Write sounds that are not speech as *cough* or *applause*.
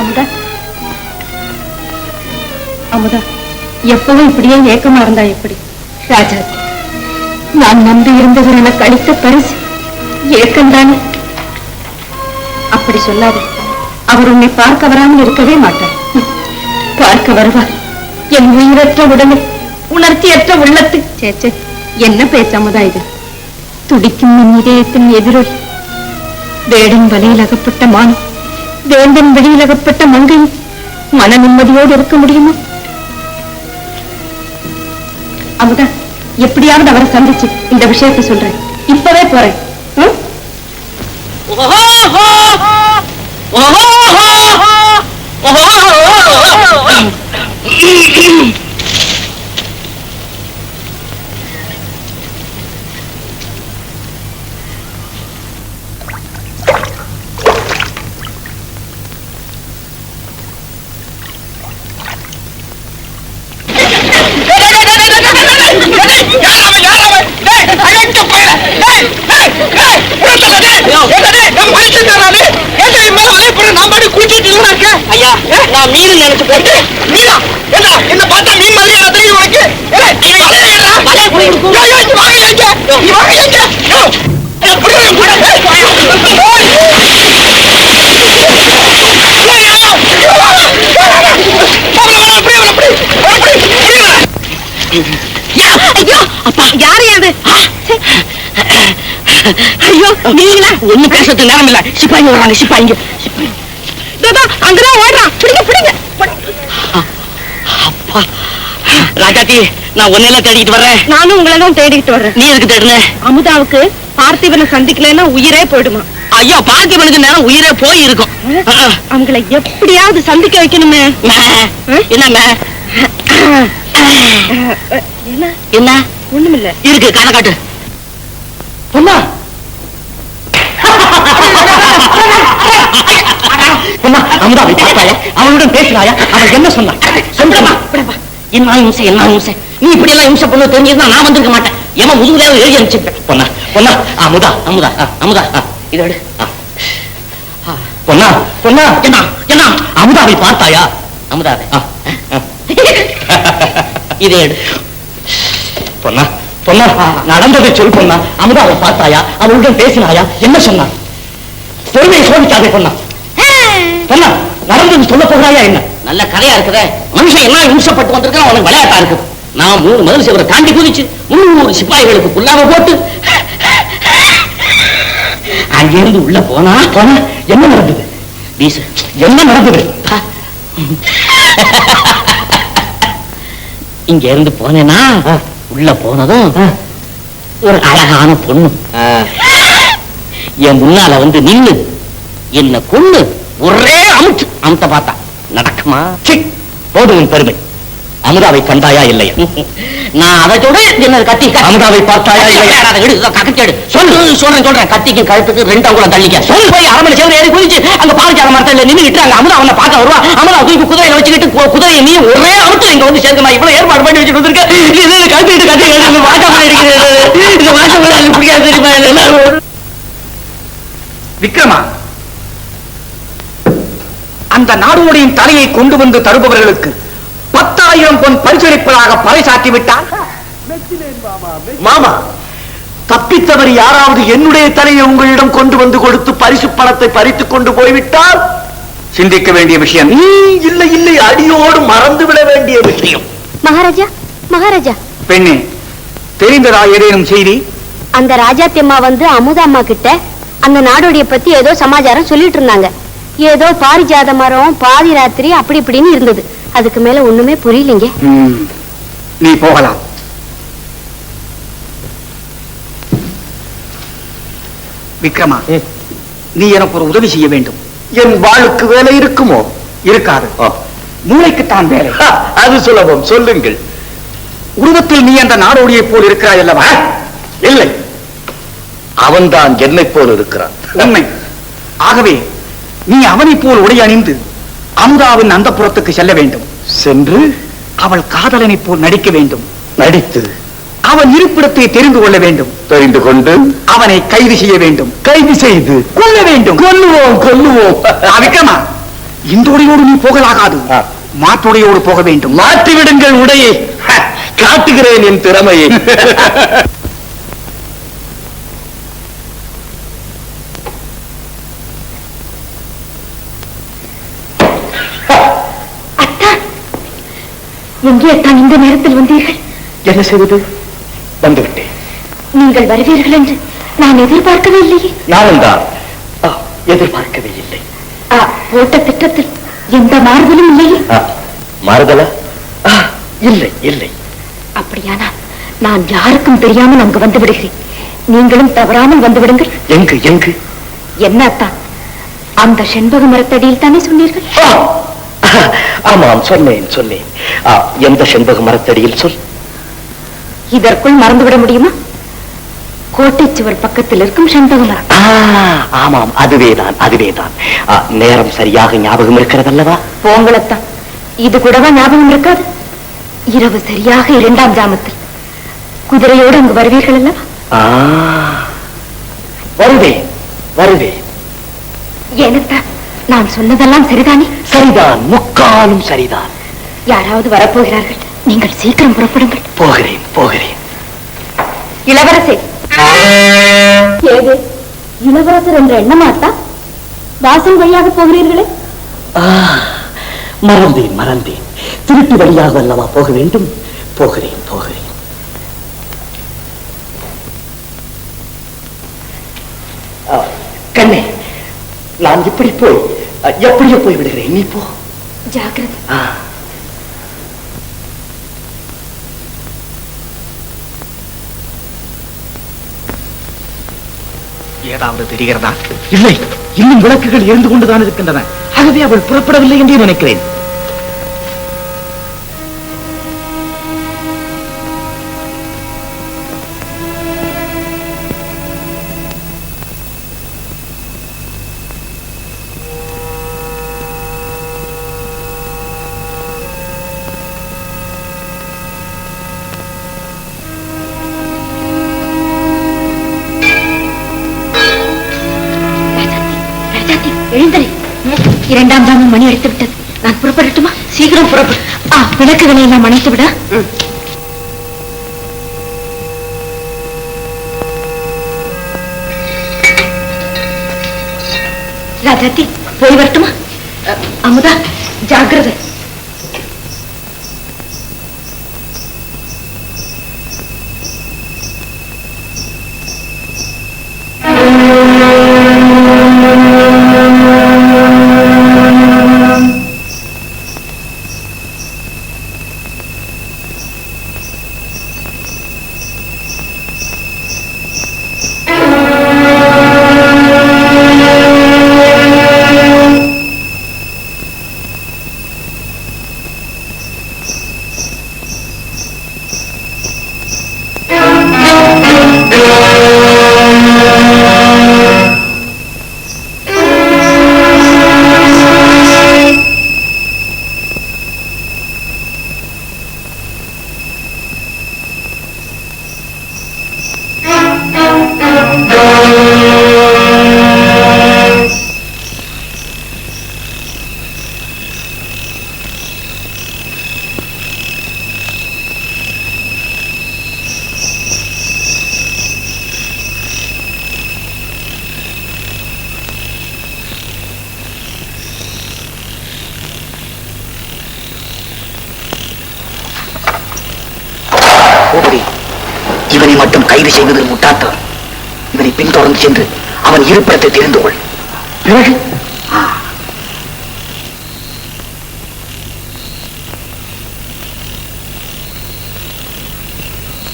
அமுதா. அமுதா எப்பவும் இப்படியே ஏக்கமா இருந்தா எப்படி? ராஜா நான் நம்பி இருந்தவர் எனக்கு அளித்த பரிசு. ஏக்கம்தானே அப்படி சொல்லாது. அவர் உன்னை பார்க்க வராமல் இருக்கவே மாட்டார். பார்க்க வருவார். என் உயிரற்ற உடலை உணர்ச்சியற்ற உள்ளத்து. சேச்சே என்ன பேசாமதா இது? துடிக்கும் என் இதயத்தின் எதிரொலி. வேடன் வலையில் அகப்பட்ட மானம். வேந்தன் வெளியில் அகப்பட்ட மங்கை மன நிம்மதியோடு இருக்க முடியுமா? அமுதா எப்படியாவது அவரை சந்திச்சு இந்த விஷயத்தை சொல்றேன். இப்பவே போறேன். ஓஹோ! நினைச்சு போட்டு. மீனா என்ன என்ன பார்த்தா மீன் மாதிரி என்ன தெரியும் உனக்கு ஏய், நீ வலைய ஏறுடா, வலைய புடி. யோ, யோ, இங்க வாங்க இங்க வாங்க ஐயோ. ஓய். ஏய், ஐயோ. போகல, வேணாம், புடி, வேணாம், புடி. வேணாம், புடி, புடி, வேணாம். யா, ஐயோ, அப்பா யாரு அது ஐயோ நீங்களா ஒண்ணும் பேசுறதுக்கு நேரம் இல்ல சிப்பாங்க வராங்க சிப்பாங்க சிப்பாங்க அங்கதான் ஓடுறான் பிடிங்க பிடிங்க அப்பா ராஜாத்தி நான் ஒன்னெல்லாம் தேடிட்டு வர்றேன். நானும் உங்களை தான் தேடிக்கிட்டு வர்றேன். நீ எதுக்கு தேடுன? அமுதாவுக்கு பார்த்திபனை சந்திக்கலைன்னா உயிரே போயிடுமா? ஐயோ பார்த்திபனுக்கு நேரம் உயிரே போய் இருக்கும் அவங்களை எப்படியாவது சந்திக்க வைக்கணுமே. மே, என்ன ஒண்ணுமில்ல. இருக்கு காட்டு. பொண்ணா பார்த்தாயா பேசினாயா என்ன சொன்னான் சொல்றமா என்ன இம்சை என்ன இம்சை நீ இப்படி எல்லாம் இம்சை பண்ண தெரிஞ்சிருந்தா நான் வந்திருக்க மாட்டேன். ஏமா முதுகுல எழுதி அனுப்பிச்சிருப்பேன். பொண்ணா பொண்ணா அமுதா அமுதா ஆ, அமுதா ஆ, இதை எடு. ஆ. ஆ. பொண்ணா பொண்ணா. என்ன என்ன அமுதாவை பார்த்தாயா? அமுதாவை. இதை எடு. பொண்ணா பொண்ணா நடந்ததை சொல் பொண்ணா. அமுதாவை பார்த்தாயா? அவளுடன் பேசினாயா? என்ன சொன்னா? பொறுமையை சோதிக்காதே பொண்ணா. பொண்ணா நடந்தது சொல்ல போகிறாயா என்ன? நல்ல கதையா இருக்குதே. மனுஷன் எல்லாம் இம்சப்பட்டு வந்திருக்கான் அவனுக்கு விளையாட்டா இருக்குது நான் மூணு மதில் சிவரை தாண்டி குதிச்சு முன்னூறு சிப்பாய்களுக்கு புல்லாம போட்டு அங்கிருந்து உள்ள போனா போனா என்ன நடந்தது? வீசு. என்ன நடந்தது. இங்க இருந்து போனேன்னா உள்ள போனதும் ஒரு அழகான பொண்ணு. என் முன்னால வந்து நின்னு என்ன கொண்டு ஒரே அமுச்சு அமுத்த பார்த்தா நடக்குமா? உன் பெருமை. அமுதாவை கண்டாயா இல்லையா? *laughs* நான் அதை சொல்ற என்ன கத்தி? அமுதாவை பார்த்தாயா இல்லையா? அதை எடு கக்கச்சேடு சொல்லு. சொல்றேன் சொல்றேன். கத்திக்கு கழுத்துக்கு ரெண்டு அங்குலம் தள்ளிக்க. சொல்லு. போய் அரமனை சேவரை ஏறி குதிச்சு அங்க பாரிஜாத மரத்துல நின்னுட்டு அங்க அமுதா அவனை பார்க்க வருவா. அமுதா தூக்கி குதிரையில வச்சுக்கிட்டு குதிரையை நீ ஒரே அமுத்து இங்க வந்து சேர்க்க நான் இவ்வளவு ஏற்பாடு பண்ணி வச்சுட்டு வந்திருக்கேன் இது கத்திட்டு கத்தி வாட்டம் இருக்கிறது இந்த வாட்டம் பிடிக்காது தெரியுமா? விக்ரமா அந்த நாடோடியின் தலையை கொண்டு வந்து தருபவர்களுக்கு பத்தாயிரம் பொன் பரிசளிப்பதாக பறைசாற்றி விட்டார். மாமா தப்பித்தவர் யாராவது என்னுடைய தலையை உங்களிடம் கொண்டு வந்து கொடுத்து பரிசு பணத்தை பறித்துக் கொண்டு போய்விட்டால்? சிந்திக்க வேண்டிய விஷயம். இல்லை இல்லை அடியோடு மறந்துவிட வேண்டிய விஷயம். மகாராஜா மகாராஜா. பெண்ணே தெரிந்ததா ஏதேனும் செய்தி? அந்த ராஜாத்தி அம்மா வந்து அமுதா அம்மா கிட்ட அந்த நாடோடிய பத்தி ஏதோ சமாச்சாரம் சொல்லிட்டு இருந்தாங்க. ஏதோ பாரிஜாத மரம் பாதி ராத்திரி அப்படி இப்படின்னு இருந்தது. அதுக்கு மேல ஒண்ணுமே புரியலைங்க. நீ போகலாம். விக்ரமா நீ எனக்கு ஒரு உதவி செய்ய வேண்டும். என் வாளுக்கு வேலை இருக்குமோ? இருக்காது. மூளைக்குத்தான் வேலை. அது சுலபம். சொல்லுங்கள். உருவத்தில் நீ அந்த நாடோடியை போல் இருக்கிறாய் அல்லவா? இல்லை. அவன்தான் என்னை போல் இருக்கிறான். உண்மை ஆகவே நீ அவனைப் போல் உடை அணிந்து அமுதாவின் அந்த புறத்துக்கு செல்ல வேண்டும். சென்று? அவள் காதலனைப் போல் நடிக்க வேண்டும். நடித்து? அவன் இருப்பிடத்தை தெரிந்து கொள்ள வேண்டும். தெரிந்து கொண்டு? அவனை கைது செய்ய வேண்டும். கைது செய்து? கொல்ல வேண்டும். கொல்லுவோம் கொல்லுவோம். விக்ரமா இந்த உடையோடு நீ போகலாகாது. மாற்றுடையோடு போக வேண்டும். மாற்றி விடுங்கள் உடையை காட்டுகிறேன் என் திறமையை. *laughs* எங்கே தான் இந்த நேரத்தில் வந்தீர்கள்? என்ன செய்வது? வந்துவிட்டேன். நீங்கள் வருவீர்கள் என்று நான் எதிர்பார்க்கவே இல்லையே. நானும் தான். எதிர்பார்க்கவே இல்லை. போட்ட திட்டத்தில் எந்த மாறுதலும் இல்லையே. மாறுதலா? இல்லை இல்லை. அப்படியானால் நான் யாருக்கும் தெரியாமல் அங்கு வந்து விடுகிறேன். நீங்களும் தவறாமல் வந்து விடுங்கள். எங்கு எங்கு? என்ன அத்தா அந்த செண்பக மரத்தடியில் தானே சொன்னீர்கள்? ஆமாம் சொன்னேன் சொன்னேன். எந்த செண்பக மரத்தடியில் சொல். இதற்குள் மறந்துவிட முடியுமா? கோட்டை சுவர் பக்கத்தில் இருக்கும் செண்பக மரம். ஆ, ஆமாம் அதுவேதான் அதுவேதான். நேரம் சரியாக ஞாபகம் இருக்கிறதல்லவா? போங்களத்தான் இது கூடவா ஞாபகம் இருக்காது? இரவு சரியாக இரண்டாம் ஜாமத்தில். குதிரையோடு அங்கு வருவீர்கள் அல்லவா வருவேன் வருவேன். ஏனத்தான் நான் சொன்னதெல்லாம் சரிதானே? சரிதான் முக்காலும் சரிதான். யாராவது வரப்போகிறார்கள். நீங்கள் சீக்கிரம் புறப்படுங்கள். போகிறேன் போகிறேன். இளவரசே. ஏது? இளவரசர் என்ற எண்ணமாத்தா? வாசல் வழியாக போகிறீர்களே? மறந்தேன் மறந்தேன். திருட்டு வழியாக அல்லவா போக வேண்டும்? போகிறேன் போகிறேன் ஆ, கண்ணே நான் இப்படி போய் எப்படியோ போய் விடுகிறேன். நீ போ. ஜாக்கிரதை. ஏதாவது தெரிகிறதா? இல்லை. இன்னும் விளக்குகள் எரிந்து கொண்டுதான் இருக்கின்றன. ஆகவே அவள் புறப்படவில்லை என்றே நினைக்கிறேன். இரண்டாம் தாமம் மணி அடித்து விட்டது. நான் புறப்படட்டுமா? சீக்கிரம் புறப்படு. ஆ விளக்குகளை எல்லாம் அணைத்து விட. ராஜாத்தி போய் வரட்டுமா? அமுதா அமுதா இவனை மட்டும் கைது செய்வதில் முட்டாத்தவன் இவனை பின்தொடர்ந்து சென்று அவன் இருப்பிடத்தை தெரிந்து கொள். பிறகு? ஆ,